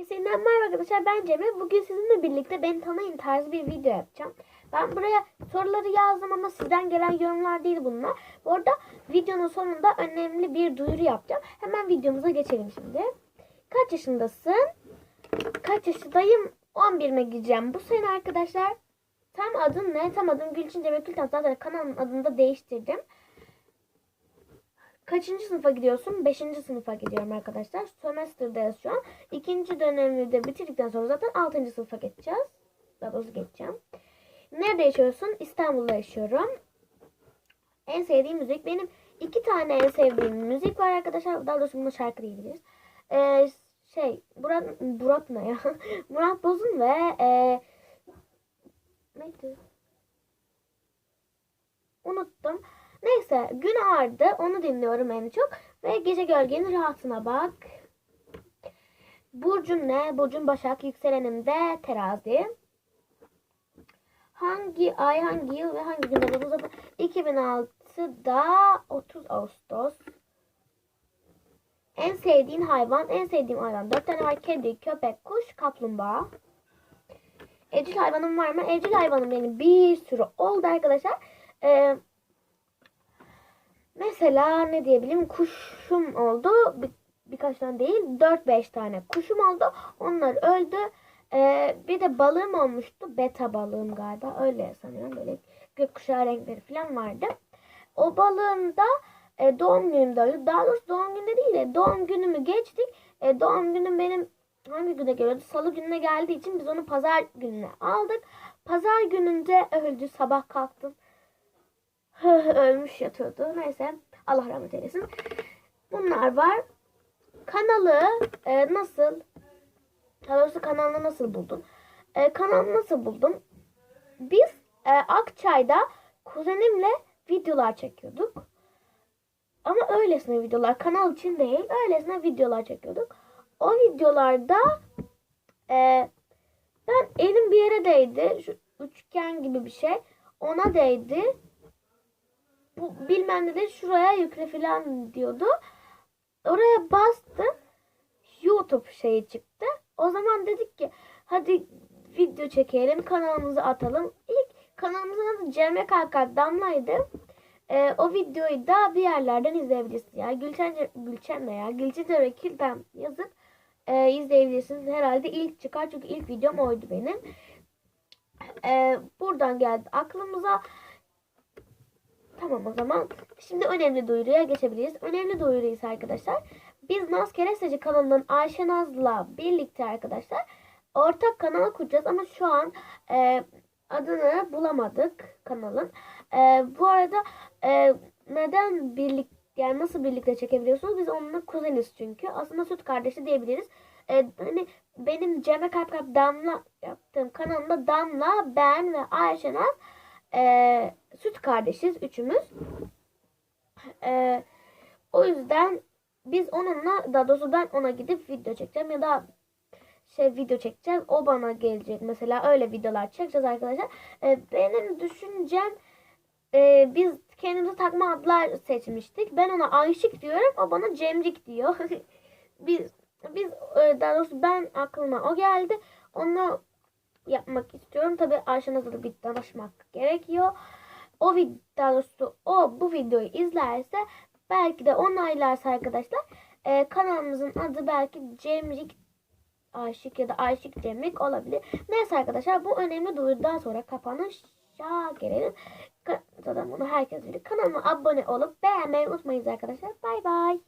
Kesinlikle merhaba arkadaşlar ben Cemre. Bugün sizinle birlikte beni tanıyın tarzı bir video yapacağım. Ben buraya soruları yazdım ama sizden gelen yorumlar değil bunlar. Bu arada videonun sonunda önemli bir duyuru yapacağım. Hemen videomuza geçelim şimdi. Kaç yaşındasın? Kaç yaşındayım? 11'me gireceğim. Bu sene arkadaşlar tam adın ne? Tam adım Gülçin Cemre Gülten. Zaten kanalın adını da değiştirdim. Kaçıncı sınıfa gidiyorsun? Beşinci sınıfa gidiyorum arkadaşlar. Sömestr'dayız şu an. İkinci dönemi de bitirdikten sonra zaten altıncı sınıfa geçeceğiz. Daha geçeceğim. Nerede yaşıyorsun? İstanbul'da yaşıyorum. En sevdiğim müzik benim iki tane en sevdiğim müzik var arkadaşlar. Daha doğrusu buna şarkı diyebiliriz. Ee, şey Murat Murat ne ya? Murat Bozun ve e, neydi? Unuttum. Neyse gün ağardı onu dinliyorum en çok. Ve gece gölgenin rahatına bak. Burcun ne? Burcun Başak yükselenim de terazi. Hangi ay, hangi yıl ve hangi günde doğdunuz? 2006'da 30 Ağustos. En sevdiğin hayvan, en sevdiğim hayvan. Dört tane var. Kedi, köpek, kuş, kaplumbağa. Evcil hayvanım var mı? Evcil hayvanım benim bir sürü oldu arkadaşlar. Ee, mesela ne diyebilirim? Kuşum oldu. Bir, birkaç tane değil. 4-5 tane kuşum oldu. Onlar öldü. Ee, bir de balığım olmuştu. Beta balığım galiba. Öyle sanıyorum. Böyle gökkuşağı renkleri falan vardı. O balığım da e, doğum günümde öldü. Daha doğrusu doğum gününde değil de doğum günümü geçtik. E, doğum günüm benim hangi güne geliyordu? Salı gününe geldiği için biz onu pazar gününe aldık. Pazar gününde öldü. Sabah kalktım. Ölmüş yatıyordu. Neyse. Allah rahmet eylesin. Bunlar var. Kanalı e, nasıl? Daha doğrusu kanalı nasıl buldun? E, kanalı nasıl buldum? Biz e, Akçay'da kuzenimle videolar çekiyorduk. Ama öylesine videolar. Kanal için değil. Öylesine videolar çekiyorduk. O videolarda e, ben elim bir yere değdi. Şu üçgen gibi bir şey. Ona değdi. Bu bilmem ne de şuraya yükle falan diyordu. Oraya bastım. YouTube şeyi çıktı. O zaman dedik ki hadi video çekelim kanalımıza atalım. İlk kanalımızın adı Cemre Kalkar Damla'ydı. Ee, o videoyu da bir yerlerden izleyebilirsiniz. Ya Gülçen, Gülçen ya? Gülçen Cemre Kilden yazıp e, izleyebilirsiniz. Herhalde ilk çıkar çünkü ilk videom oydu benim. Ee, buradan geldi aklımıza. Tamam o zaman. Şimdi önemli duyuruya geçebiliriz. Önemli duyuru ise arkadaşlar. Biz Naz Keresteci kanalından Ayşe Naz'la birlikte arkadaşlar ortak kanal kuracağız ama şu an e, adını bulamadık kanalın. E, bu arada e, neden birlikte yani nasıl birlikte çekebiliyorsunuz? Biz onunla kuzeniz çünkü. Aslında süt kardeşi diyebiliriz. E, hani benim Cemre Kalp Kalp Damla yaptığım kanalımda Damla, ben ve Ayşe Naz e, süt kardeşiz üçümüz. E, o yüzden biz onunla daha doğrusu ben ona gidip video çekeceğim ya da şey video çekeceğiz. O bana gelecek. Mesela öyle videolar çekeceğiz arkadaşlar. E, benim düşüncem e, biz kendimize takma adlar seçmiştik. Ben ona Ayşik diyorum. O bana Cemcik diyor. biz biz e, daha doğrusu ben aklıma o geldi. Onu yapmak istiyorum. Tabi Ayşe Nazar'ı bir danışmak gerekiyor. O video o bu videoyu izlerse belki de onaylarsa arkadaşlar e, kanalımızın adı belki Cemrik Aşık ya da Aşık Cemrik olabilir. Neyse arkadaşlar bu önemli duyurudan sonra kapanışa gelelim. Zaten bunu herkes bilir. Kanalıma abone olup beğenmeyi unutmayınız arkadaşlar. Bay bay.